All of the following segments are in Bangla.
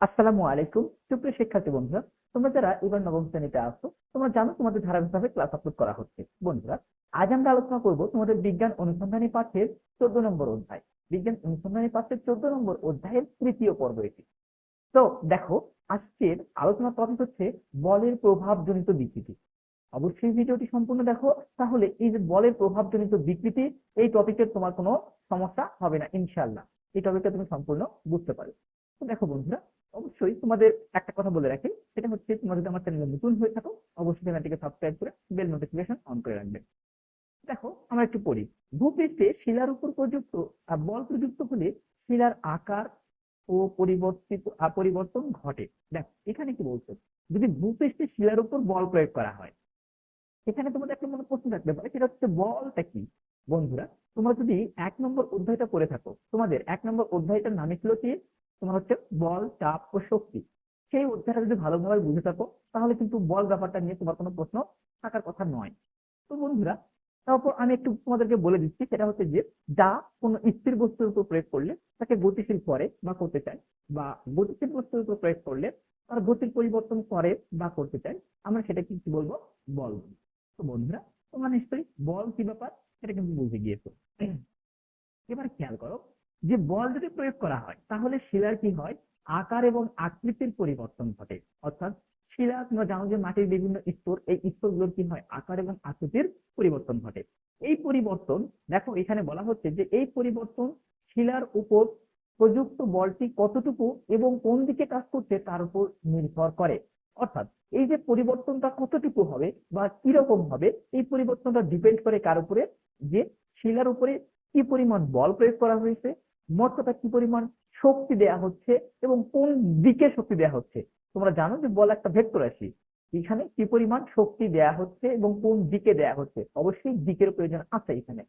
আসসালামু আলাইকুম। সুপ্রিয় শিক্ষার্থী বন্ধুরা, তোমরা যারা এবার নবম শ্রেণীতে আসো তোমরা জানো তোমাদের ধারাবাহিকভাবে ক্লাস আপলোড করা হচ্ছে। বন্ধুরা, আজ আমরা আলোচনা করব তোমাদের বিজ্ঞান অনুসন্ধানী পাঠের চোদ্দ নম্বর অধ্যায়। বিজ্ঞান অনুসন্ধানী পাঠের চোদ্দ নম্বর অধ্যায়ের তৃতীয় পর্ব এটি। তো দেখো, আজকের আলোচনা টপিক হচ্ছে বলের প্রভাবজনিত বিকৃতি। অবশ্যই ভিডিওটি সম্পূর্ণ দেখো, তাহলে এই যে বলের প্রভাবজনিত বিকৃতি, এই টপিকের তোমার কোনো সমস্যা হবে না ইনশাল্লাহ এই টপিকটা তুমি সম্পূর্ণ বুঝতে পারো দেখো বন্ধুরা অবশ্যই তোমাদের একটা কথা বলে রাখি, সেটা হচ্ছে তোমরা যদি আমার চ্যানেলে নতুন হয়ে থাকো, অবশ্যই চ্যানেলটিকে সাবস্ক্রাইব করে বেল নোটিফিকেশন অন করে রাখবে। দেখো, আমরা একটু পড়ি। ভূপৃষ্ঠে শিলার উপর প্রযুক্ত বল প্রযুক্ত হলে শিলার আকার ও পরিবর্তিত পরিবর্তন ঘটে। দেখো, এখানে কি বলছে? যদি ভূপৃষ্ঠে শিলার উপর বল প্রয়োগ করা হয়, এখানে তোমাদের একটা মনে প্রশ্ন থাকতে পারে, সেটা হচ্ছে বলটা কি? বন্ধুরা, তোমরা যদি এক নম্বর অধ্যায়টা পড়ে থাকো, তোমাদের এক নম্বর অধ্যায়টার নামে ছিল কি? তোমার হচ্ছে বল, চাপ ও শক্তি। সেই অধ্যায়টা যদি ভালোভাবে বুঝে থাকো, তাহলে কিন্তু বল ব্যাপারটা নিয়ে তোমার কোনো প্রশ্ন থাকার কথা নয়। তো বন্ধুরা, তারপর আমি একটু তোমাদেরকে বলে দিচ্ছি, সেটা হচ্ছে যে যা কোনো স্থির বস্তুর উপর প্রয়োগ করলে তাকে গতিশীল করে বা করতে চায়, বা গতিশীল বস্তুর উপর প্রয়োগ করলে তার গতির পরিবর্তন করে বা করতে চায়, আমরা সেটা কি বলব? বল। তো বন্ধুরা, তোমরা নিশ্চয়ই বল কি ব্যাপার সেটা কিন্তু বুঝে গিয়েছো। এবার খেয়াল করো যে বল যদি প্রয়োগ করা হয়, তাহলে শিলার কি হয়? আকার এবং আকৃতির পরিবর্তন ঘটে। অর্থাৎ শিলা তোমরা জানো যে মাটির বিভিন্ন স্তর, এই স্তরগুলোর কি হয়? আকার এবং আকৃতির পরিবর্তন ঘটে। এই পরিবর্তন, দেখো এখানে বলা হচ্ছে যে এই পরিবর্তন শিলার উপর প্রযুক্ত বলটি কতটুকু এবং কোন দিকে কাজ করছে তার উপর নির্ভর করে। অর্থাৎ এই যে পরিবর্তনটা কতটুকু হবে বা কীরকম হবে, এই পরিবর্তনটা ডিপেন্ড করে কার উপরে? যে শিলার উপরে কি পরিমাণ বল প্রয়োগ করা হয়েছে মোট কি পরিমাণ শক্তি দেয়া হচ্ছে এবং কোন দিকে শক্তি দেয়া হচ্ছে? তোমরা জানো যে বল একটা ভেক্টর রাশি। এখানে কি পরিমাণ শক্তি দেয়া হচ্ছে এবং কোন দিকে দেয়া হচ্ছে? অবশ্যই দিকের প্রয়োজন আছে এখানে।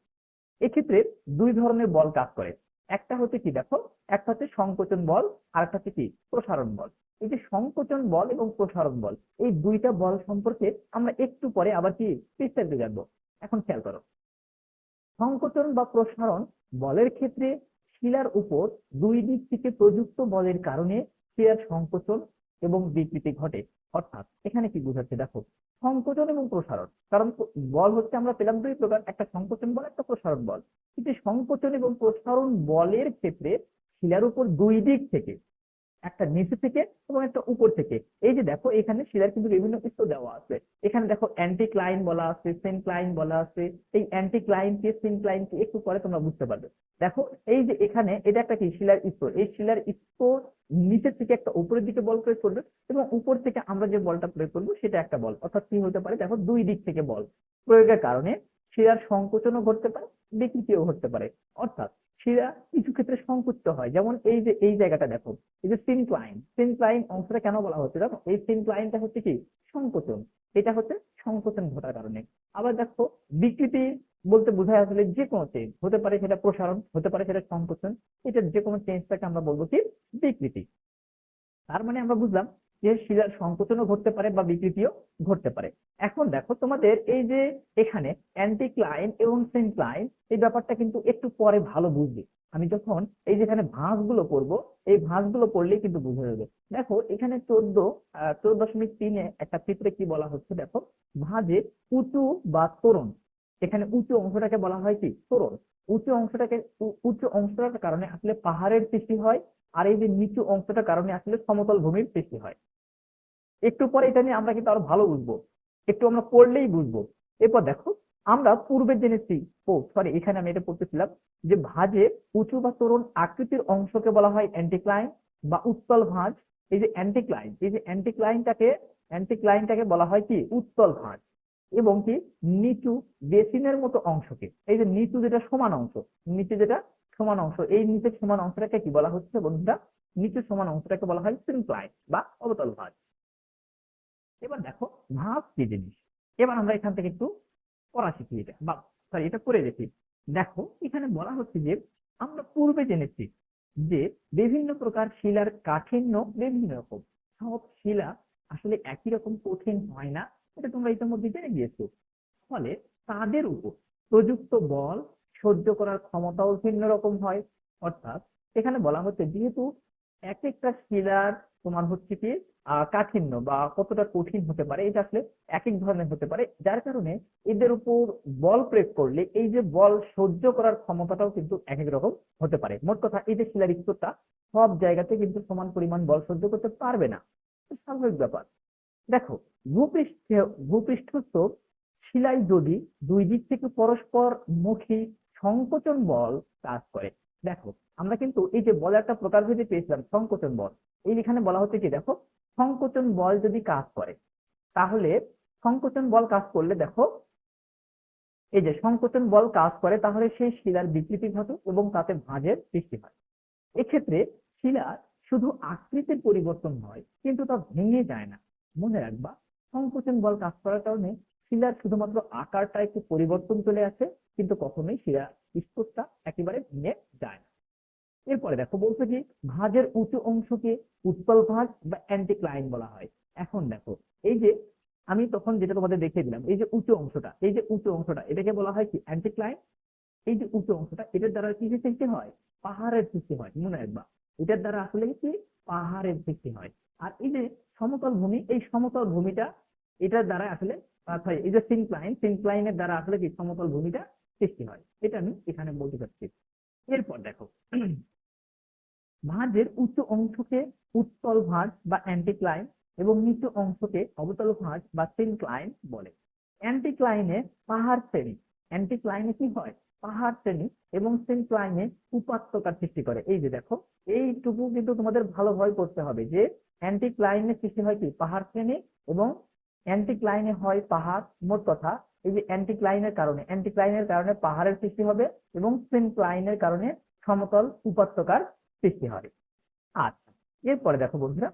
এক্ষেত্রে দুই ধরনের বল কাজ করে। একটা হচ্ছে কি দেখো? একটা হচ্ছে সংকোচন বল আর একটা হচ্ছে কি? প্রসারণ বল। এই যে সংকোচন বল এবং প্রসারণ বল, এই দুইটা বল সম্পর্কে আমরা একটু পরে আবার কি বিস্তারিত জানব। এখন খেয়াল করো। সংকোচন বা প্রসারণ বলের ক্ষেত্রে শিলার উপর দুই দিক থেকে প্রযুক্ত বলের কারণে শিলার সংকোচন এবং বিকৃতি ঘটে। অর্থাৎ এখানে কি বোঝাচ্ছে? দেখো, সংকোচন এবং প্রসারণ। কারণ বল হচ্ছে আমরা পেলাম দুই প্রকার, একটা সংকোচন বল, একটা প্রসারণ বল। কিন্তু সংকোচন এবং প্রসারণ বলের ক্ষেত্রে শিলার উপর দুই দিক থেকে একটা নিচে থেকে এবং একটা উপর থেকে। এই যে দেখো, এখানে শিলার কিন্তু বিভিন্ন স্তর দেওয়া আছে। এখানে দেখো অ্যান্টিক্লাইন বলা আছে সেনক্লাইন বলা আছে। এই অ্যান্টিক্লাইন কে সিনক্লাইন কে একটু পরে তোমরা বুঝতে পারবে। দেখো, এই যে এখানে এটা একটা কি? শিলার স্তর। এই শিলার স্তর নিচের থেকে একটা উপরের দিকে বল প্রয়োগ করবে এবং উপর থেকে আমরা যে বলটা প্রয়োগ করব সেটা একটা বল। অর্থাৎ কি হতে পারে? দেখো, দুই দিক থেকে বল। প্রয়োগের কারণে শিলার সংকোচনও ঘটতে পারে, বিকৃতিও ঘটতে পারে। অর্থাৎ শিলা কিছু ক্ষেত্রে সংকুচিত হয়। যেমন এই যে, এই জায়গাটা দেখো, এই যে সিনক্লাইন সিনক্লাইন অংশটা কেন বলা হচ্ছে? দেখো, এই সিনক্লাইনটা হচ্ছে কি? সংকোচন। এটা হচ্ছে সংকোচন ঘটার কারণে। আবার দেখো, বিকৃতি বলতে বোঝায় আসলে যে কোনো চেঞ্জ হতে পারে সেটা প্রসারণ, হতে পারে সেটা সংকোচন। এটা যে কোনো চেঞ্জটাকে আমরা বলব কি? বিকৃতি। তার মানে আমরা বুঝলাম যে শিলার সংকোচনও ঘটতে পারে বা বিকৃতিও ঘটতে পারে। এখন দেখো তোমাদের এই যে এখানে অ্যান্টিক্লাইন এবং সেন্টক্লাইন এই ব্যাপারটা কিন্তু একটু পরে ভালো বুঝবে। আমি যখন এই যেখানে ভাঁজগুলো পড়ব এই ভাঁজগুলো পড়লেই কিন্তু বুঝে যাবে। দেখো, এখানে চোদ্দ চোদ্দ দশমিক তিনে একটা চিত্রে কি বলা হচ্ছে দেখো? ভাঁজে উঁচু বা তোরণ এখানে উঁচু অংশটাকে বলা হয় কি? তোরণ উঁচু অংশটাকে উঁচু অংশটার কারণে আসলে পাহাড়ের সৃষ্টি হয়, আর এই যে নিচু অংশটার কারণে আসলে সমতল ভূমির সৃষ্টি হয়। একটু পরে এটা নিয়ে আমরা কিন্তু আরও ভালো বুঝব। একটু আমরা পড়লেই বুঝব। এরপর দেখো, আমরা পূর্বে জেনেছি, ও সরি এখানে আমি এটা পড়তেছিলাম, যে ভাঁজে উঁচু বা তরুণ আকৃতির অংশকে বলা হয় অ্যান্টিক্লাইন বা উত্তল ভাঁজ। এই যে অ্যান্টিক্লাইন এই যে অ্যান্টিক্লাইনটাকে অ্যান্টিক্লাইনটাকে বলা হয় কি? উত্তল ভাঁজ। এবং কি? নিচু বেসিনের মতো অংশকে। এই যে নিচু যেটা সমান অংশ, নিচে যেটা সমান অংশ, এই নিচের সমান অংশটাকে কি বলা হচ্ছে বন্ধুরা? নিচু সমান অংশটাকে বলা হয় সিনক্লাইন বা অবতল ভাঁজ এবার দেখো ভাঁজ কি জিনিস? এবার আমরা এখান থেকে একটু করা শিখি এটা, বা সরি এটা করে দেখি। দেখো, এখানে বলা হচ্ছে যে আমরা পূর্বে জেনেছি যে বিভিন্ন প্রকার শিলার কাঠিন্য বিভিন্ন রকম। সব শিলা আসলে একই রকম কঠিন হয় না এটা তোমরা ইতিমধ্যে জেনে গিয়েছো। ফলে তাদের উপর প্রযুক্ত বল সহ্য করার ক্ষমতাও ভিন্ন রকম হয়। অর্থাৎ এখানে বলা হচ্ছে যেহেতু এক একটা শিলার তোমার হচ্ছে কি কাঠিন্য বা কতটা কঠিন হতে পারে, এটা আসলে এক এক ধরনের হতে পারে। যার কারণে এদের উপর বল প্রয়োগ করলে এই যে বল সহ্য করার ক্ষমতাটাও কিন্তু এক এক রকম হতে পারে। মোট কথা, এই যে শিলার স্তরটা সব জায়গাতে কিন্তু সমান পরিমাণ বল সহ্য করতে পারবে না। স্বাভাবিক ব্যাপার। দেখো, ভূপৃষ্ঠ, ভূপৃষ্ঠস্থ শিলায় যদি দুই দিক থেকে পরস্পর মুখী সংকোচন বল কাজ করে, দেখো, আমরা কিন্তু এই যে বল একটা প্রকারভেদে পেয়েছিলাম, সংকোচন বল, এই এখানে বলা হচ্ছে কি, দেখো, সংকোচন বল যদি কাজ করে, তাহলে সংকোচন বল কাজ করলে দেখো, এই যে সংকোচন বল কাজ করে, তাহলে সেই শিলার বিকৃতি ঘটে এবং তাতে ভাঁজের সৃষ্টি হয়। এক্ষেত্রে শিলার শুধু আকৃতির পরিবর্তন হয় কিন্তু তা ভেঙে যায় না। মনে রাখবা, সংকোচন বল কাজ করার কারণে শিলার শুধুমাত্র আকারটা একটু পরিবর্তন চলে আসে, কিন্তু কখনোই শিলা স্তরটা একেবারে ভেঙে যায় না। এরপরে দেখো বলছে যে ভাঁজের উঁচু অংশকে উৎপল ভাঁজ বা অ্যান্টিক্লাইন বলা হয়। এখন দেখো, এই যে আমি তখন যেটা তোমাদের দেখিয়ে দিলাম, এই যে উঁচু অংশটা, এই যে উঁচু অংশটা, এটাকে বলা হয় কি অ্যান্টিক্লাইন এই যে উঁচু অংশটা, এটার দ্বারা কি সৃষ্টি হয়? পাহাড়ের সৃষ্টি হয়, মনে রাখবা। এটার দ্বারা আসলে কি পাহাড়ের সৃষ্টি হয়। আর এই যে সমতল ভূমি, এই সমতল ভূমিটা, এটার দ্বারা আসলে এই যে সিনক্লাইন সিনক্লাইনের দ্বারা আসলে কি সমতল ভূমিটা সৃষ্টি হয়। এটা আমি এখানে বলতে চাচ্ছি। এরপর দেখো, ভাঁজের উচ্চ অংশকে উত্তল ভাঁজ বা অ্যান্টিক্লাইন এবং নিচু অংশকে অবতল ভাঁজ বা সিনক্লাইন বলে। অ্যান্টিক্লাইনে পাহাড় শ্রেণি। অ্যান্টিক্লাইনে কি হয়? পাহাড় শ্রেণি এবং সিনক্লাইনে উপাত্তকার সৃষ্টি করে। এই যে দেখো, এইটুকু কিন্তু তোমাদের ভালোভাবে করতে হবে যে অ্যান্টিক্লাইনে সৃষ্টি হয় কি? পাহাড় শ্রেণি এবং অ্যান্টিক্লাইনে হয় পাহাড় মোট কথা। এই যে অ্যান্টিক্লাইনের কারণে অ্যান্টি অ্যান্টিক্লাইনের কারণে পাহাড়ের সৃষ্টি হবে এবং সিনক্লাইনের কারণে সমতল উপত্যকার সৃষ্টি হয়। আচ্ছা এরপরে দেখো বন্ধুরা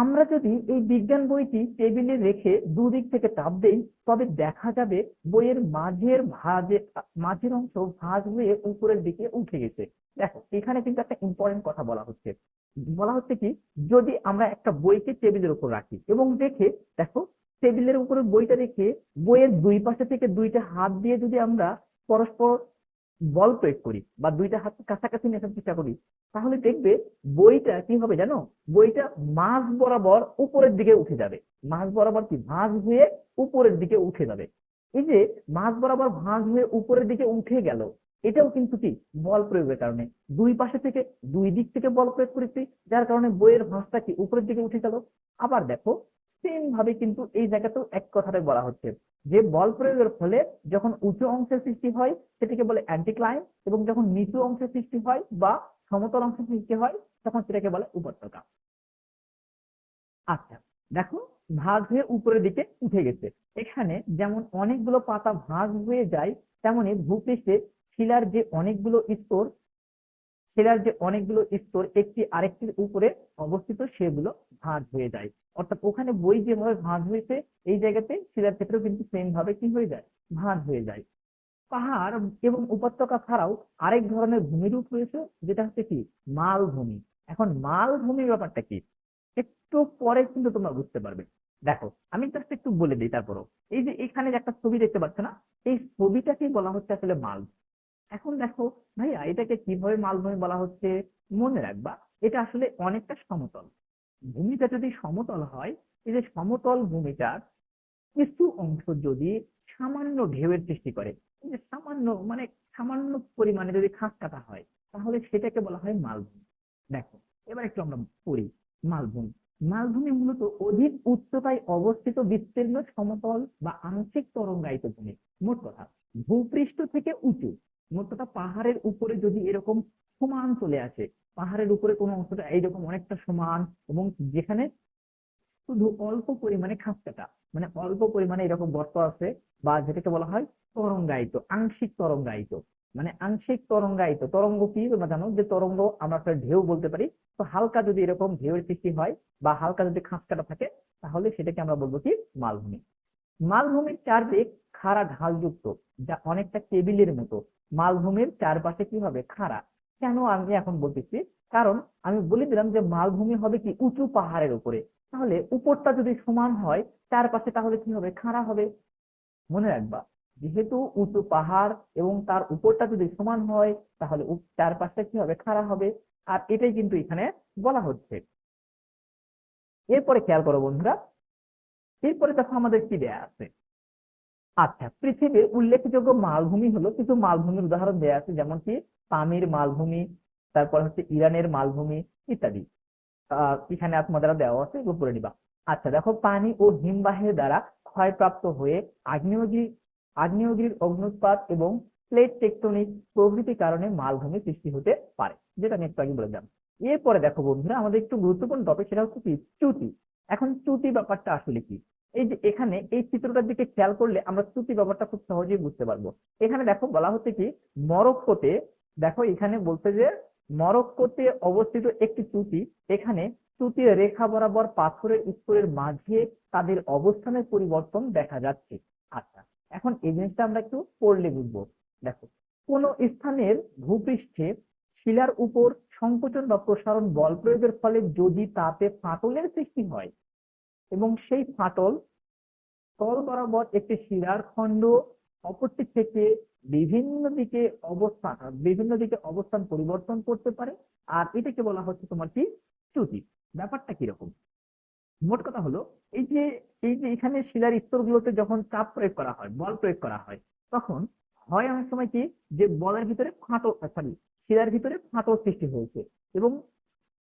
আমরা যদি এই বিজ্ঞান বইটি টেবিলে রেখে দুদিক থেকে চাপ দেই, তবে দেখা যাবে বইয়ের মাঝের ভাঁজে মাঝের অংশ ভাঁজ হয়ে উপরের দিকে উঠে গেছে। দেখো, এখানে কিন্তু একটা ইম্পর্টেন্ট কথা বলা হচ্ছে। বলা হচ্ছে কি, যদি আমরা একটা বইকে টেবিলের উপর রাখি এবং দেখে, দেখো, টেবিলের উপরে বইটা রেখে বইয়ের দুই পাশে থেকে দুইটা হাত দিয়ে যদি আমরা পরস্পর বল প্রয়োগ করি বা দুইটা হাত কাছাকাছি নেওয়ার চেষ্টা করি, তাহলে দেখবে বইটা কি হবে জানো? বইটা মাঝ বরাবর উপরের দিকে উঠে যাবে। মাঝ বরাবর কি? ভাঁজ হয়ে উপরের দিকে উঠে যাবে। এই যে মাঝ বরাবর ভাঁজ হয়ে উপরের দিকে উঠে গেল, এটাও কিন্তু কি? বল প্রয়োগের কারণে। দুই পাশে থেকে দুই দিক থেকে বল প্রয়োগ করেছি, যার কারণে বইয়ের ভাঁজটা কি উপরের দিকে উঠে গেল? আবার দেখো সেম ভাবে কিন্তু এই জায়গাতেও এক কথাটাই বলা হচ্ছে যে বল প্রয়োগের ফলে যখন উঁচু অংশের সৃষ্টি হয়, সেটাকে বলে অ্যান্টিক্লাইন এবং যখন নিচু অংশের সৃষ্টি হয় বা সমতল অংশের সৃষ্টি হয়, তখন সেটাকে বলে উপত্যকা। আচ্ছা দেখো, ভাগ হয়ে উপরের দিকে উঠে গেছে। এখানে যেমন অনেকগুলো পাতা ভাগ হয়ে যায়, তেমনি ভূপৃষ্ঠে শিলার যে অনেকগুলো স্তর শিলার যে অনেকগুলো স্তর, একটি আরেকটির উপরে অবস্থিত সেগুলো ভাঁজ হয়ে যায়। অর্থাৎ ওখানে বই যেভাবে ভাঁজ হয়েছে, এই জায়গাতে শিলার ক্ষেত্রেও কিন্তু সেম ভাবে কি হয়ে যায়? ভাঁজ হয়ে যায়। পাহাড় এবং উপত্যকা ছাড়াও আরেক ধরনের ভূমিরূপ রয়েছে, যেটা হচ্ছে কি? মালভূমি। এখন মালভূমির ব্যাপারটা কি? একটু পরে কিন্তু তোমরা বুঝতে পারবে। দেখো, আমি জাস্ট একটু বলে দিই তারপরও। এই যে এখানে একটা ছবি দেখতে পাচ্ছ না, এই ছবিটাকেই বলা হচ্ছে আসলে মাল। এখন দেখো, ভাইয়া, এটাকে কীভাবে মালভূমি বলা হচ্ছে, মনে রাখবা, এটা আসলে অনেকটা সমতল। ভূমিটা যদি সমতল হয়, এই যে সমতল ভূমিটার কিছু অংশ যদি সামান্য ঢেউয়ের সৃষ্টি করে সামান্য মানে সামান্য পরিমাণে যদি খাস কাটা হয়, তাহলে সেটাকে বলা হয় মালভূমি। দেখো, এবার একটু আমরা পড়ি মালভূমি। মালভূমি মূলত অধিক উচ্চতায় অবস্থিত বিস্তীর্ণ সমতল বা আংশিক তরঙ্গায়িত ভূমি। মোট কথা, ভূপৃষ্ঠ থেকে উঁচু। কথা পাহাড়ের উপরে যদি এরকম সমান চলে আসে, পাহাড়ের উপরে কোনো অংশটা এইরকম অনেকটা সমান এবং যেখানে শুধু অল্প পরিমাণে খাস কাটা মানে অল্প পরিমাণে এরকম গর্ত আছে বা যেটাকে বলা হয় তরঙ্গায়িত, আংশিক তরঙ্গায়িত। মানে আংশিক তরঙ্গায়িত, তরঙ্গ কি তোমরা জানো? যে তরঙ্গ আমরা একটা ঢেউ বলতে পারি, তো হালকা যদি এরকম ঢেউয়ের সৃষ্টি হয় বা হালকা যদি খাস কাটা থাকে, তাহলে সেটাকে আমরা বলব কি মালভূমি। মালভূমির চারদিক খাড়া ঢালযুক্ত যা অনেকটা টেবিলের মতো। মালভূমির চারপাশে কি হবে? খাড়া। কেন আমি এখন বলতেছি? কারণ আমি বলে দিলাম যে মালভূমি হবে কি উঁচু পাহাড়ের উপরে। তাহলে উপরটা যদি সমান হয়, চারপাশে তাহলে কি হবে? খাড়া হবে। মনে রাখবা, যেহেতু উঁচু পাহাড় এবং তার উপরটা যদি সমান হয়, তাহলে উপ- চারপাশে কি হবে? খাড়া হবে। আর এটাই কিন্তু এখানে বলা হচ্ছে। এরপরে খেয়াল করো বন্ধুরা। এরপরে দেখো আমাদের কি দেয়া আছে। আচ্ছা পৃথিবীর উল্লেখযোগ্য মালভূমি হলো কিছু মালভূমির উদাহরণ দেওয়া আছে, যেমন কি পামির মালভূমি, তারপর হচ্ছে ইরানের মালভূমি ইত্যাদি। এখানে তোমাদের দেওয়া আছে, এগুলো পড়ে নিবা। আচ্ছা দেখো, পানি ও হিমবাহের দ্বারা ক্ষয়প্রাপ্ত হয়ে আগ্নেয়গিরি, আগ্নেয়গিরির অগ্নুৎপাত এবং প্লেট টেকটনিক প্রভৃতি কারণে মালভূমি সৃষ্টি হতে পারে, যেটা আমি একটু আগে বলে দিলাম। এরপরে দেখো বন্ধুরা, আমাদের একটু গুরুত্বপূর্ণ টপিক সেটা হচ্ছে কি? চ্যুতি এখন চ্যুতি ব্যাপারটা আসলে কি? এই যে এখানে এই চিত্রটার দিকে খেয়াল করলে আমরা চ্যুতি ব্যাপারটা খুব সহজেই বুঝতে পারব। এখানে দেখো, বলা হচ্ছে কি, মরক্কোতে, দেখো এখানে বলছে যে, মরক্কোতে অবস্থিত একটি চ্যুতি এখানে চ্যুতির রেখা বরাবর পাথরের স্তরের মাঝে তাদের অবস্থানের পরিবর্তন দেখা যাচ্ছে। আচ্ছা এখন এই জিনিসটা আমরা একটু পড়লে বুঝব। দেখো, কোন স্থানের ভূপৃষ্ঠে শিলার উপর সংকোচন বা প্রসারণ বল প্রয়োগের ফলে যদি তাতে ফাটলের সৃষ্টি হয় এবং সেই ফাটল তল বরাবর একটি শিলার খণ্ড, অপরটি থেকে বিভিন্ন দিকে অবস্থান, বিভিন্ন দিকে অবস্থান পরিবর্তন করতে পারে। আর এটাকে বলা হচ্ছে তোমার কি? চ্যুতি। ব্যাপারটা কীরকম? মোট কথা হলো, এই যে এই যে এখানে শিলার স্তরগুলোতে যখন চাপ প্রয়োগ করা হয়, বল প্রয়োগ করা হয়, তখন হয় অনেক সময় কি? যে বলের ভিতরে ফাটল সরি শিলার ভিতরে ফাটল সৃষ্টি হয়েছে। এবং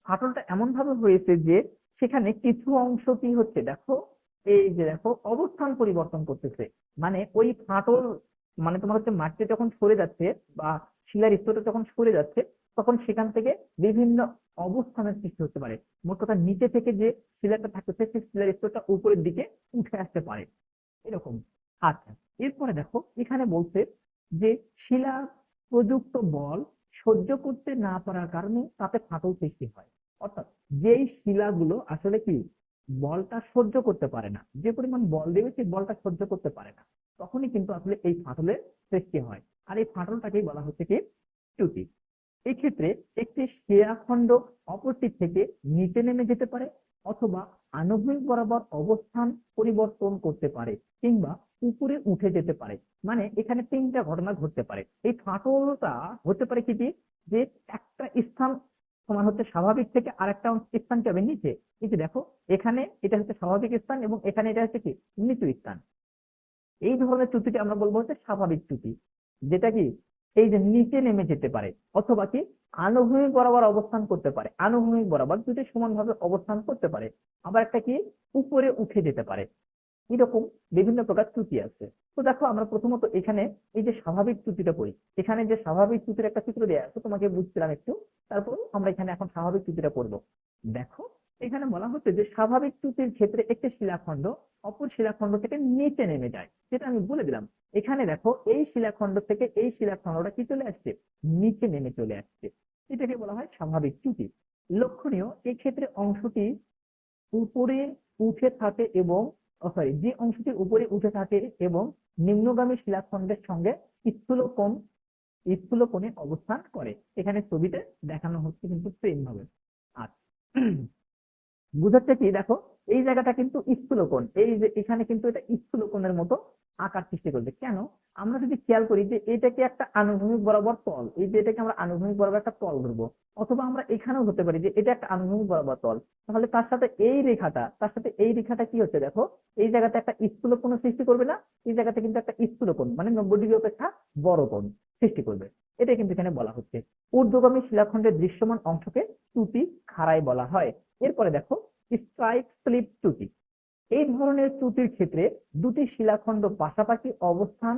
ফাটলটা এমন ভাবে হয়েছে যে সেখানে কিছু অংশ কি হচ্ছে, দেখো, এই যে দেখো, অবস্থান পরিবর্তন করতেছে। মানে ওই ফাটল মানে তোমার হচ্ছে মাটিতে যখন সরে যাচ্ছে বা শিলার স্তরটা যখন সরে যাচ্ছে, তখন সেখান থেকে বিভিন্ন অবস্থানের সৃষ্টি হতে পারে। মোট কথা নিচে থেকে যে শিলাটা থাকতেছে, সেই শিলার স্তরটা উপরের দিকে উঠে আসতে পারে। এরকম। আচ্ছা এরপরে দেখো, এখানে বলছে যে শিলা প্রযুক্ত বল সহ্য করতে না পারার কারণে তাতে ফাটল সৃষ্টি হয়। অর্থাৎ যেই শিলাগুলো আসলে কি বলটা সহ্য করতে পারে না, যে পরিমাণ বল দেবে সেই বলটা সহ্য করতে পারে না, তখনই কিন্তু আসলে এই ফাটলের সৃষ্টি হয়। আর এই ফাটলটাকেই বলা হচ্ছে কি চ্যুতি এই ক্ষেত্রে একটি শিলাখণ্ড অপরটি থেকে নিচে নেমে যেতে পারে অথবা আনুভূমিক বরাবর অবস্থান পরিবর্তন করতে পারে কিংবা উপরে উঠে যেতে পারে। মানে এখানে তিনটা ঘটনা ঘটতে পারে। এই ফাটলটা হতে পারে কি? যে একটা স্থান তোমার হচ্ছে স্বাভাবিক থেকে আরেকটা স্থান যাবে নিচে। এই দেখো, এখানে এটা হচ্ছে স্বাভাবিক স্থান এবং এখানে এটা হচ্ছে কি? নিচু স্থান। এই ধরনের চ্যুতিকে আমরা বলব হচ্ছে স্বাভাবিক চ্যুতি। যেটা কি? এই যে নিচে নেমে যেতে পারে অথবা কি? আনুভূমিক বরাবর অবস্থান করতে পারে। আনুভূমিক বরাবর দুটি সমানভাবে অবস্থান করতে পারে। আবার একটা কি? উপরে উঠে যেতে পারে। এরকম বিভিন্ন প্রকার ত্রুটি আছে। তো দেখো, আমরা প্রথমত এখানে এই যে স্বাভাবিক ত্রুটিটা পড়ি, এখানে যে স্বাভাবিক চ্যুতির একটা চিত্র দেওয়া আছে, তোমাকে বুঝছিলাম একটু। তারপর আমরা এখানে এখন স্বাভাবিক চ্যুতিটা করব দেখো, এখানে বলা হচ্ছে যে স্বাভাবিক চ্যুতির ক্ষেত্রে একটি শিলাখণ্ড অপর শিলাখণ্ড থেকে নিচে নেমে যায়। যেটা আমি বলে দিলাম। এখানে দেখো, এই শিলাখণ্ড থেকে এই শিলাখণ্ডটা কি চলে আসছে? নিচে নেমে চলে আসছে। এটাকে বলা হয় স্বাভাবিক চ্যুতি লক্ষণীয় এই ক্ষেত্রে অংশটি উপরে উঠে থাকে এবং সরি যে অংশটি উপরে উঠে থাকে এবং নিম্নগামী শিলাখণ্ডের সঙ্গে স্থূলকোণ, স্থূলকোণে কোণে অবস্থান করে। এখানে ছবিতে দেখানো হচ্ছে কিন্তু সেম ভাবে আচ্ছা বুঝাচ্ছে কি? দেখো, এই জায়গাটা কিন্তু স্থূলকোণ। এই যে এখানে কিন্তু এটা স্থূলকোণের মতো আকার সৃষ্টি করবে। কেন? আমরা যদি খেয়াল করি যে এটাকে একটা আনুভূমিক বরাবর তল, এই যে এটাকে আমরা আনুভূমিক বরাবর একটা তল ধরবো, অথবা আমরা এখানেও হতে পারি যে এটা একটা আনুভূমিক বরাবর তল, তাহলে তার সাথে এই রেখাটা, তার সাথে এই রেখাটা কি হচ্ছে দেখো? এই জায়গাতে একটা স্থূলকোণ সৃষ্টি করবে না, এই জায়গাতে কিন্তু একটা স্থূলকোণ মানে নব্বই ডিগ্রি অপেক্ষা বড় কোণ সৃষ্টি করবে। এটাই কিন্তু এখানে বলা হচ্ছে। ঊর্ধ্বগামী শিলাখণ্ডের দৃশ্যমান অংশকে চ্যুতি খাড়াই বলা হয়। এরপরে দেখো স্ট্রাইক স্লিপ চ্যুতি এই ধরনের চ্যুতির ক্ষেত্রে দুটি শিলাখণ্ড পাশাপাশি অবস্থান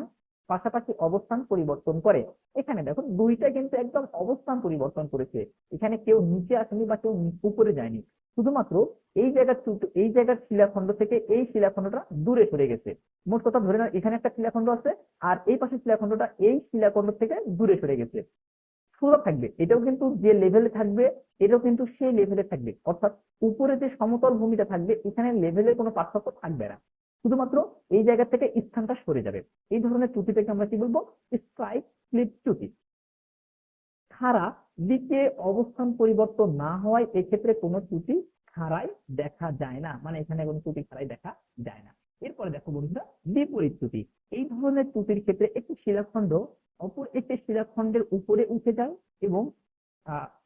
পাশাপাশি অবস্থান পরিবর্তন করে। এখানে দেখো, দুইটা কিন্তু একদম অবস্থান পরিবর্তন করেছে। এখানে কেউ নিচে আসেনি বা কেউ উপরে যায়নি। শুধুমাত্র এই জায়গার এই জায়গার শিলাখণ্ড থেকে এই শিলাখণ্ডটা দূরে সরে গেছে। মোট কথা ধরে নাও, এখানে একটা শিলাখণ্ড আছে, আর এই পাশের শিলাখণ্ডটা এই শিলাখণ্ড থেকে দূরে সরে গেছে। সোজা থাকবে, এটাও কিন্তু যে লেভেলে থাকবে, এটাও কিন্তু সেই লেভেলে থাকবে। অর্থাৎ উপরে যে সমতল ভূমিটা থাকবে, এখানে লেভেলের কোনো পার্থক্য থাকবে না। শুধুমাত্র এই জায়গা থেকে স্থানটা সরে যাবে। এই ধরনের চ্যুতিটাকে আমরা কি বলব? স্ট্রাইক স্লিপ চ্যুতি খাড়া দিকে অবস্থান পরিবর্তন না হওয়ায় এক্ষেত্রে কোনো ত্রুটি খাড়াই দেখা যায় না। মানে এখানে কোনো চ্যুতি খাড়াই দেখা যায় না। এরপরে দেখো বন্ধুরা, বিপরীত চ্যুতি এই ধরনের ত্রুটির ক্ষেত্রে একটি শিলাখণ্ড অপর একটি শিলাখণ্ডের উপরে উঠে যায় এবং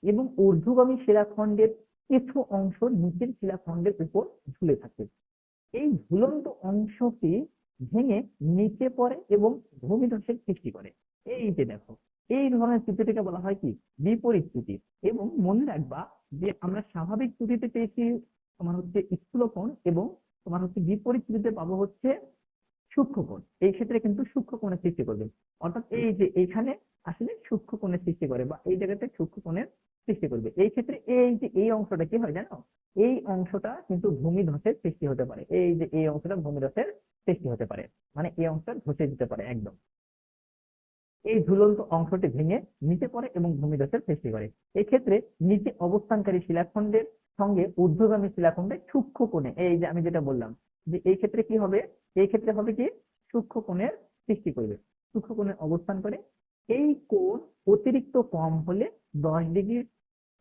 এবং ঊর্ধ্বগামী শিলাখণ্ডের কিছু অংশ নিচের শিলাখণ্ডের উপর ঝুলে থাকে। এই ঝুলন্ত অংশটি ভেঙে নিচে পড়ে এবং ভূমিধসের সৃষ্টি করে। এই যে দেখো এই ধরনের স্থিতিটিকে বলা হয় কি? বিপরীত স্থিতি এবং মনে রাখবা যে আমরা স্বাভাবিক স্থিতিতে পেয়েছি তোমার হচ্ছে স্থূলকোণ এবং তোমার হচ্ছে বিপরীত স্থিতিতে পাবো হচ্ছে সূক্ষ্মকোণ। এই ক্ষেত্রে কিন্তু সূক্ষ্মকোণের সৃষ্টি করবে। অর্থাৎ এই যে এখানে আসলে সূক্ষ্মকোণের সৃষ্টি করে বা এই জায়গাতে সূক্ষ্মকোণের সৃষ্টি করবে। এই ক্ষেত্রে এই যে এই অংশটা কি হয় জানো? এই অংশটা কিন্তু ভূমি ভূমিধসের সৃষ্টি হতে পারে। এই যে এই অংশটা ভূমি ভূমিধসের সৃষ্টি হতে পারে। মানে এই অংশটা ধসে যেতে পারে একদম। এই ঝুলন্ত অংশটি ভেঙে নিচে পড়ে এবং ভূমিধসের সৃষ্টি করে। এক্ষেত্রে নিচে অবস্থানকারী শিলাখণ্ডের সঙ্গে ঊর্ধ্বগামী শিলাখণ্ডে সূক্ষ্ম কোণে, এই যে আমি যেটা বললাম, যে এই ক্ষেত্রে কি হবে? এই ক্ষেত্রে হবে কি? সূক্ষ্ম কোণের সৃষ্টি করবে। সূক্ষ্ম কোণে অবস্থান করে। এই কোণ অতিরিক্ত কম হলে দশ ডিগ্রির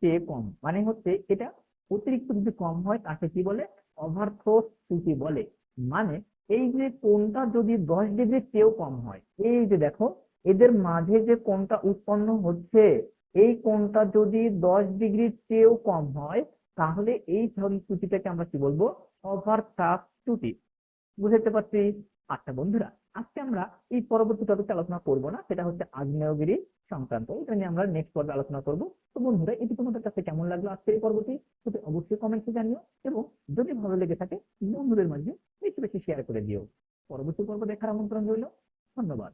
চেয়ে কম। মানে হচ্ছে এটা অতিরিক্ত যদি কম হয়, তাকে কি বলে? ওভারথ্রোস ত্রুটি বলে। মানে এই যে কোণটা যদি দশ ডিগ্রির চেয়েও কম হয়, এই যে দেখো এদের মাঝে যে কোণটা উৎপন্ন হচ্ছে, এই কোণটা যদি দশ ডিগ্রির চেয়েও কম হয়, তাহলে এই ত্রুটিটাকে আমরা কি বলব? ওভারথ্রাস ত্রুটি। বুঝতে পারছি? আচ্ছা বন্ধুরা, আজকে আমরা এই পরবর্তী টপিকটা আলোচনা করব না, সেটা হচ্ছে আগ্নেয়গিরি সংক্রান্ত। এটা নিয়ে আমরা নেক্সট পর্বে আলোচনা করব। তো বন্ধুরা, এটি তোমাদের কাছে কেমন লাগল আজকের এই পর্বটি? সেটা অবশ্যই কমেন্টে জানিও এবং যদি ভালো লেগে থাকে, বন্ধুদের মাঝে বেশি বেশি শেয়ার করে দিও। পরবর্তী পর্ব দেখার আমন্ত্রণ রইল। ধন্যবাদ।